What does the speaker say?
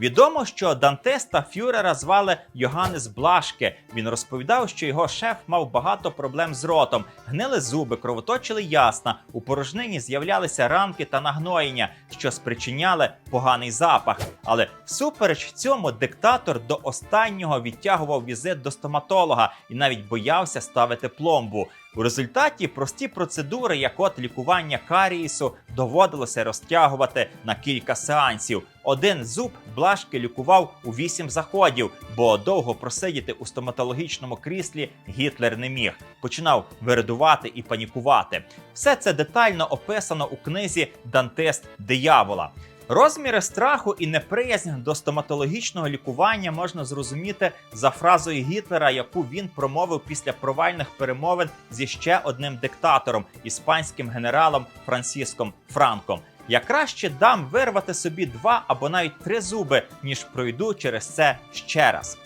Відомо, що Дантеста Фюрера звали Йоганнес Блашке. Він розповідав, що його шеф мав багато проблем з ротом, гнили зуби, кровоточили ясна, у порожнині з'являлися ранки та нагноєння, що спричиняли поганий запах. Але всупереч цьому диктатор до останнього відтягував візит до стоматолога і навіть боявся ставити пломбу. У результаті прості процедури, як от лікування карієсу, доводилося розтягувати на кілька сеансів. Один зуб Блашки лікував у вісім заходів, бо довго просидіти у стоматологічному кріслі Гітлер не міг. Починав вирадувати і панікувати. Все це детально описано у книзі Дантест диявола. Розміри страху і неприязнь до стоматологічного лікування можна зрозуміти за фразою Гітлера, яку він промовив після провальних перемовин зі ще одним диктатором, іспанським генералом Франсіском Франком. Я краще дам вирвати собі два або навіть три зуби, ніж пройду через це ще раз.